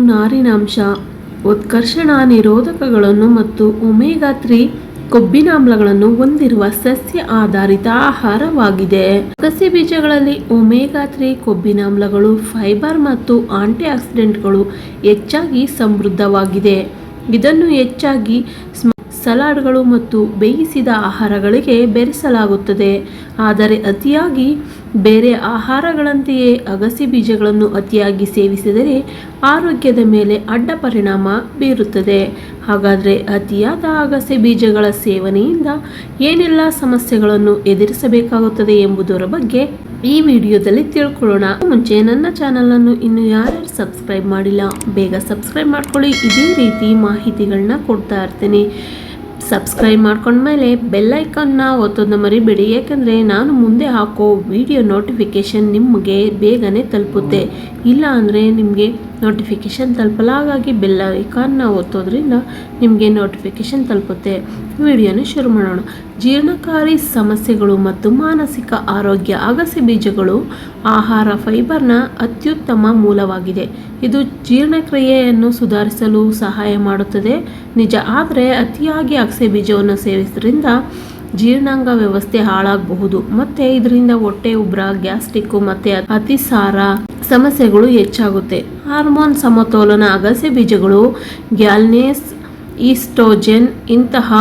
ನಾರಿನಾಂಶ, ಉತ್ಕರ್ಷಣ ನಿರೋಧಕಗಳನ್ನು ಮತ್ತು ಒಮೆಗಾ ತ್ರೀ ಕೊಬ್ಬಿನಾಮ್ಲಗಳನ್ನು ಹೊಂದಿರುವ ಸಸ್ಯ ಆಧಾರಿತ ಆಹಾರವಾಗಿದೆ. ಅಗಸೆ ಬೀಜಗಳಲ್ಲಿ ಒಮೆಗಾ ತ್ರೀ ಕೊಬ್ಬಿನಾಮ್ಲಗಳು ಫೈಬರ್ ಮತ್ತು ಆಂಟಿ ಆಕ್ಸಿಡೆಂಟ್ಗಳು ಹೆಚ್ಚಾಗಿ ಸಮೃದ್ಧವಾಗಿದೆ. ಇದನ್ನು ಹೆಚ್ಚಾಗಿ ಸಲಾಡ್ಗಳು ಮತ್ತು ಬೇಯಿಸಿದ ಆಹಾರಗಳಿಗೆ ಬೆರೆಸಲಾಗುತ್ತದೆ. ಆದರೆ ಅತಿಯಾಗಿ ಬೇರೆ ಆಹಾರಗಳಂತೆಯೇ ಅಗಸೆ ಬೀಜಗಳನ್ನು ಅತಿಯಾಗಿ ಸೇವಿಸಿದರೆ ಆರೋಗ್ಯದ ಮೇಲೆ ಅಡ್ಡ ಪರಿಣಾಮ ಬೀರುತ್ತದೆ. ಹಾಗಾದರೆ ಅತಿಯಾದ ಅಗಸೆ ಬೀಜಗಳ ಸೇವನೆಯಿಂದ ಏನೆಲ್ಲ ಸಮಸ್ಯೆಗಳನ್ನು ಎದುರಿಸಬೇಕಾಗುತ್ತದೆ ಎಂಬುದರ ಬಗ್ಗೆ ಈ ವಿಡಿಯೋದಲ್ಲಿ ತಿಳ್ಕೊಳ್ಳೋಣ. ಮುಂಚೆ ನನ್ನ ಚಾನಲನ್ನು ಇನ್ನು ಯಾರ್ಯಾರು ಸಬ್ಸ್ಕ್ರೈಬ್ ಮಾಡಿಲ್ಲ, ಬೇಗ ಸಬ್ಸ್ಕ್ರೈಬ್ ಮಾಡ್ಕೊಳ್ಳಿ. ಇದೇ ರೀತಿ ಮಾಹಿತಿಗಳನ್ನ ಕೊಡ್ತಾ ಇರ್ತೀನಿ. ಸಬ್ಸ್ಕ್ರೈಬ್ ಮಾಡ್ಕೊಂಡ್ಮೇಲೆ ಬೆಲ್ಲೈಕನ್ನ ಒತ್ತೋದನ್ನ ಮರಿಬೇಡಿ. ಯಾಕಂದರೆ ನಾನು ಮುಂದೆ ಹಾಕೋ ವಿಡಿಯೋ ನೋಟಿಫಿಕೇಷನ್ ನಿಮಗೆ ಬೇಗನೆ ತಲುಪುತ್ತೆ. ಇಲ್ಲ ಅಂದರೆ ನಿಮಗೆ ನೋಟಿಫಿಕೇಷನ್ ತಲುಪಲ್ಲ. ಹಾಗಾಗಿ ಬೆಲ್ ಐಕಾನ್ನ ಒತ್ತೋದ್ರಿಂದ ನಿಮಗೆ ನೋಟಿಫಿಕೇಷನ್ ತಲುಪುತ್ತೆ. ವಿಡಿಯೋನ ಶುರು ಮಾಡೋಣ. ಜೀರ್ಣಕಾರಿ ಸಮಸ್ಯೆಗಳು ಮತ್ತು ಮಾನಸಿಕ ಆರೋಗ್ಯ ಅಗಸೆ ಬೀಜಗಳು ಆಹಾರ ಫೈಬರ್ನ ಅತ್ಯುತ್ತಮ ಮೂಲವಾಗಿದೆ. ಇದು ಜೀರ್ಣಕ್ರಿಯೆಯನ್ನು ಸುಧಾರಿಸಲು ಸಹಾಯ ಮಾಡುತ್ತದೆ. ನಿಜ ಆದರೆ ಅತಿಯಾಗಿ ಅಗಸೆ ಬೀಜವನ್ನು ಸೇವಿಸೋದ್ರಿಂದ ಜೀರ್ಣಾಂಗ ವ್ಯವಸ್ಥೆ ಹಾಳಾಗಬಹುದು. ಮತ್ತೆ ಇದರಿಂದ ಹೊಟ್ಟೆ, ಉಬ್ರ ಗ್ಯಾಸ್ಟಿಕ್ ಮತ್ತೆ ಅತಿಸಾರ ಸಮಸ್ಯೆಗಳು ಹೆಚ್ಚಾಗುತ್ತೆ. ಹಾರ್ಮೋನ್ ಸಮತೋಲನ, ಅಗಸೆ ಬೀಜಗಳು, ಗ್ಯಾಲ್ನೇಸ್ ಈಸ್ಟ್ರೋಜೆನ್ ಇಂತಹ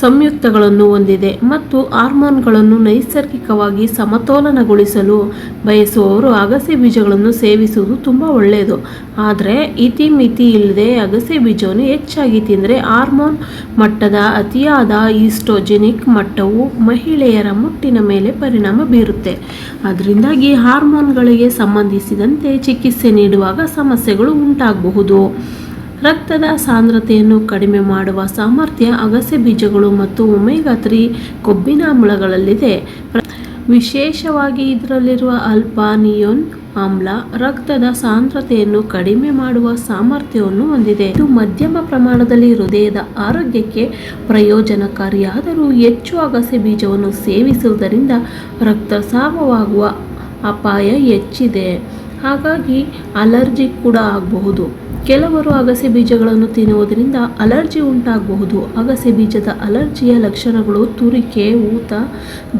ಸಂಯುಕ್ತಗಳನ್ನು ಹೊಂದಿದೆ ಮತ್ತು ಹಾರ್ಮೋನ್ಗಳನ್ನು ನೈಸರ್ಗಿಕವಾಗಿ ಸಮತೋಲನಗೊಳಿಸಲು ಬಯಸುವವರು ಅಗಸೆ ಬೀಜಗಳನ್ನು ಸೇವಿಸುವುದು ತುಂಬ ಒಳ್ಳೆಯದು. ಆದರೆ ಇತಿಮಿತಿ ಇಲ್ಲದೆ ಅಗಸೆ ಬೀಜವನ್ನು ಹೆಚ್ಚಾಗಿ ತಿಂದರೆ ಹಾರ್ಮೋನ್ ಮಟ್ಟದ ಅತಿಯಾದ ಈಸ್ಟ್ರೋಜೆನಿಕ್ ಮಟ್ಟವು ಮಹಿಳೆಯರ ಮುಟ್ಟಿನ ಮೇಲೆ ಪರಿಣಾಮ ಬೀರುತ್ತೆ. ಅದರಿಂದಾಗಿ ಹಾರ್ಮೋನ್ಗಳಿಗೆ ಸಂಬಂಧಿಸಿದಂತೆ ಚಿಕಿತ್ಸೆ ನೀಡುವಾಗ ಸಮಸ್ಯೆಗಳು ಉಂಟಾಗಬಹುದು. ರಕ್ತದ ಸಾಂದ್ರತೆಯನ್ನು ಕಡಿಮೆ ಮಾಡುವ ಸಾಮರ್ಥ್ಯ ಅಗಸೆ ಬೀಜಗಳು ಮತ್ತು ಒಮೆಗಾ ತ್ರೀ ಕೊಬ್ಬಿನಾಮ್ಲಗಳಲ್ಲಿದೆ ವಿಶೇಷವಾಗಿ ಇದರಲ್ಲಿರುವ ಅಲ್ಪಾನಿಯೋನ್ ಆಮ್ಲ ರಕ್ತದ ಸಾಂದ್ರತೆಯನ್ನು ಕಡಿಮೆ ಮಾಡುವ ಸಾಮರ್ಥ್ಯವನ್ನು ಹೊಂದಿದೆ. ಇದು ಮಧ್ಯಮ ಪ್ರಮಾಣದಲ್ಲಿ ಹೃದಯದ ಆರೋಗ್ಯಕ್ಕೆ ಪ್ರಯೋಜನಕಾರಿಯಾದರೂ ಹೆಚ್ಚು ಅಗಸೆ ಬೀಜವನ್ನು ಸೇವಿಸುವುದರಿಂದ ರಕ್ತಸ್ರಾವವಾಗುವ ಅಪಾಯ ಹೆಚ್ಚಿದೆ. ಹಾಗಾಗಿ ಅಲರ್ಜಿ ಕೂಡ ಆಗಬಹುದು. ಕೆಲವರು ಅಗಸೆ ಬೀಜಗಳನ್ನು ತಿನ್ನುವುದರಿಂದ ಅಲರ್ಜಿ ಉಂಟಾಗಬಹುದು. ಅಗಸೆ ಬೀಜದ ಅಲರ್ಜಿಯ ಲಕ್ಷಣಗಳು ತುರಿಕೆ, ಊತ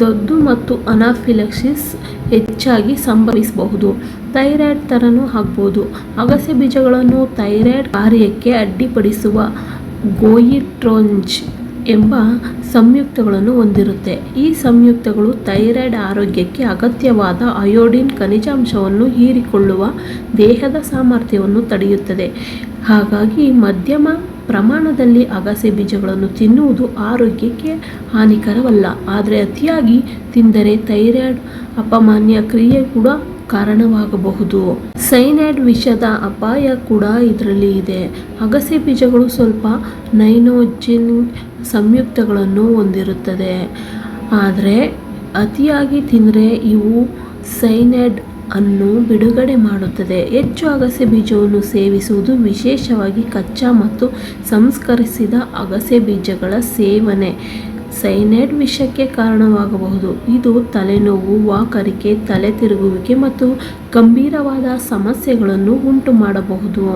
ದದ್ದು ಮತ್ತು ಅನಾಫಿಲಕ್ಸಿಸ್ ಹೆಚ್ಚಾಗಿ ಸಂಭವಿಸಬಹುದು. ಥೈರಾಯ್ಡ್ ಥರನೂ ಆಗ್ಬೋದು ಅಗಸೆ ಬೀಜಗಳನ್ನು ಥೈರಾಯ್ಡ್ ಕಾರ್ಯಕ್ಕೆ ಅಡ್ಡಿಪಡಿಸುವ ಗೋಯಿಟ್ರೋಂಜ್ ಎಂಬ ಸಂಯುಕ್ತಗಳನ್ನು ಹೊಂದಿರುತ್ತೆ. ಈ ಸಂಯುಕ್ತಗಳು ಥೈರಾಯ್ಡ್ ಆರೋಗ್ಯಕ್ಕೆ ಅಗತ್ಯವಾದ ಅಯೋಡಿನ್ ಖನಿಜಾಂಶವನ್ನು ಹೀರಿಕೊಳ್ಳುವ ದೇಹದ ಸಾಮರ್ಥ್ಯವನ್ನು ತಡೆಯುತ್ತದೆ. ಹಾಗಾಗಿ ಮಧ್ಯಮ ಪ್ರಮಾಣದಲ್ಲಿ ಅಗಸೆ ಬೀಜಗಳನ್ನು ತಿನ್ನುವುದು ಆರೋಗ್ಯಕ್ಕೆ ಹಾನಿಕರವಲ್ಲ. ಆದರೆ ಅತಿಯಾಗಿ ತಿಂದರೆ ಥೈರಾಯ್ಡ್ ಅಪಮಾನ್ಯ ಕ್ರಿಯೆ ಕೂಡ ಕಾರಣವಾಗಬಹುದು. ಸೈನೈಡ್ ವಿಷದ ಅಪಾಯ ಕೂಡ ಇದರಲ್ಲಿ ಇದೆ. ಅಗಸೆ ಬೀಜಗಳು ಸ್ವಲ್ಪ ನೈನೋಜಿನ್ ಸಂಯುಕ್ತಗಳನ್ನು ಹೊಂದಿರುತ್ತದೆ. ಆದರೆ ಅತಿಯಾಗಿ ತಿಂದರೆ ಇವು ಸೈನೈಡ್ ಅನ್ನು ಬಿಡುಗಡೆ ಮಾಡುತ್ತದೆ. ಹೆಚ್ಚು ಅಗಸೆ ಬೀಜವನ್ನು ಸೇವಿಸುವುದು ವಿಶೇಷವಾಗಿ ಕಚ್ಚಾ ಮತ್ತು ಸಂಸ್ಕರಿಸಿದ ಅಗಸೆ ಬೀಜಗಳ ಸೇವನೆ. ಸೈನೈಡ್ ವಿಷಕ್ಕೆ ಕಾರಣವಾಗಬಹುದು. ಇದು ತಲೆನೋವು ವಾಕರಿಕೆ ತಲೆ ತಿರುಗುವಿಕೆ ಮತ್ತು ಗಂಭೀರವಾದ ಸಮಸ್ಯೆಗಳನ್ನು ಉಂಟು ಮಾಡಬಹುದು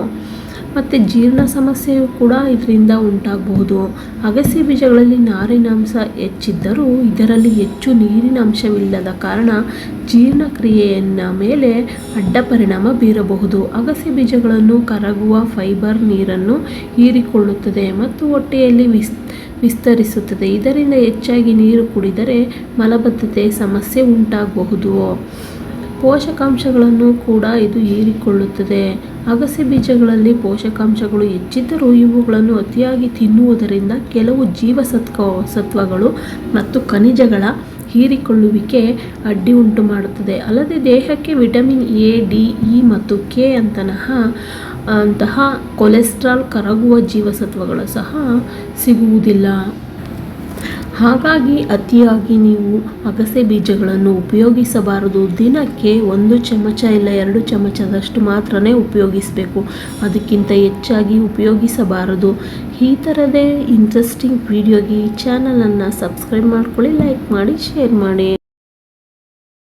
ಮತ್ತು ಜೀರ್ಣ ಸಮಸ್ಯೆಯು ಕೂಡ ಇದರಿಂದ ಉಂಟಾಗಬಹುದು. ಅಗಸೆ ಬೀಜಗಳಲ್ಲಿ ನಾರಿನಾಂಶ ಹೆಚ್ಚಿದ್ದರೂ ಇದರಲ್ಲಿ ಹೆಚ್ಚು ನೀರಿನ ಅಂಶವಿಲ್ಲದ ಕಾರಣ ಜೀರ್ಣಕ್ರಿಯೆಯನ್ನ ಮೇಲೆ ಅಡ್ಡ ಪರಿಣಾಮ ಬೀರಬಹುದು. ಅಗಸೆ ಬೀಜಗಳನ್ನು ಕರಗುವ ಫೈಬರ್ ನೀರನ್ನು ಹೀರಿಕೊಳ್ಳುತ್ತದೆ ಮತ್ತು ಹೊಟ್ಟೆಯಲ್ಲಿ ವಿಸ್, ವಿಸ್ತರಿಸುತ್ತದೆ. ಇದರಿಂದ ಹೆಚ್ಚಾಗಿ ನೀರು ಕುಡಿದರೆ ಮಲಬದ್ಧತೆ ಸಮಸ್ಯೆ ಉಂಟಾಗಬಹುದು. ಪೋಷಕಾಂಶಗಳನ್ನು ಕೂಡ ಇದು ಹೀರಿಕೊಳ್ಳುತ್ತದೆ. ಅಗಸೆ ಬೀಜಗಳಲ್ಲಿ ಪೋಷಕಾಂಶಗಳು ಹೆಚ್ಚಿದ್ದರೂ ಇವುಗಳನ್ನು ಅತಿಯಾಗಿ ತಿನ್ನುವುದರಿಂದ ಕೆಲವು ಜೀವಸತ್ವ ಸತ್ವಗಳು ಮತ್ತು ಖನಿಜಗಳ ಹೀರಿಕೊಳ್ಳುವಿಕೆ ಅಡ್ಡಿ ಉಂಟು ಮಾಡುತ್ತದೆ. ಅಲ್ಲದೆ ದೇಹಕ್ಕೆ ವಿಟಮಿನ್ ಎ, ಡಿ, ಇ ಮತ್ತು ಕೆ ಅಂತನಹ, ಅಂತಹ ಕೊಲೆಸ್ಟ್ರಾಲ್ ಕರಗುವ ಜೀವಸತ್ವಗಳು ಸಹ ಸಿಗುವುದಿಲ್ಲ. ಹಾಗಾಗಿ ಅತಿಯಾಗಿ ನೀವು ಅಗಸೆ ಬೀಜಗಳನ್ನು ಉಪಯೋಗಿಸಬಾರದು. ದಿನಕ್ಕೆ ಒಂದು ಚಮಚ ಇಲ್ಲ ಎರಡು ಚಮಚದಷ್ಟು ಮಾತ್ರನೇ ಉಪಯೋಗಿಸಬೇಕು. ಅದಕ್ಕಿಂತ ಹೆಚ್ಚಾಗಿ ಉಪಯೋಗಿಸಬಾರದು. ಈ ಥರದೇ ಇಂಟ್ರೆಸ್ಟಿಂಗ್ ವಿಡಿಯೋಗೆ ಈ ಚಾನಲನ್ನು ಸಬ್ಸ್ಕ್ರೈಬ್ ಮಾಡ್ಕೊಳ್ಳಿ ಲೈಕ್ ಮಾಡಿ ಶೇರ್ ಮಾಡಿ.